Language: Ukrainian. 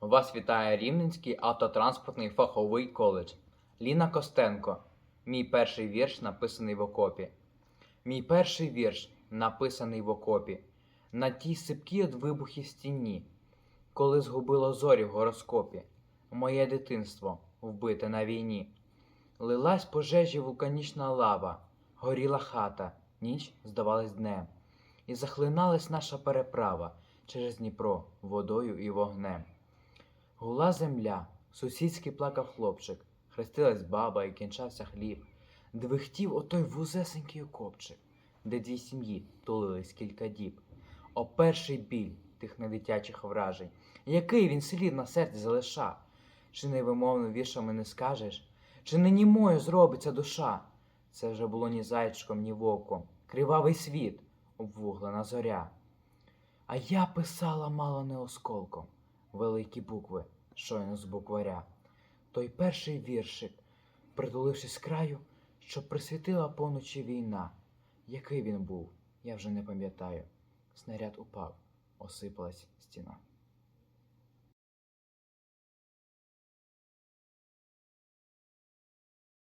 Вас вітає Рівненський автотранспортний фаховий коледж. Ліна Костенко. Мій перший вірш написаний в окопі. Мій перший вірш написаний в окопі. На тій сипкій від вибухів стіні, коли згубило зорі в гороскопі. Моє дитинство вбите на війні. Лилась пожежі вулканічна лава, горіла хата, ніч здавалась днем. І захлиналась наша переправа через Дніпро водою і вогнем. Гула земля, сусідський плакав хлопчик, хрестилась баба і кінчався хліб. Двихтів отой вузесенький окопчик, де дві сім'ї тулились кілька діб. О перший біль тих недитячих вражень, який він слід на серці залиша. Чи невимовно віршами не скажеш, чи не німою зробиться душа? Це вже було ні зайчиком, ні вовком, кривавий світ, обвуглена зоря. А я писала мало не осколком, великі букви, щойно з букваря. Той перший віршик, притулившись краю, що присвітила поночі війна. Який він був, я вже не пам'ятаю. Снаряд упав, осипалась стіна.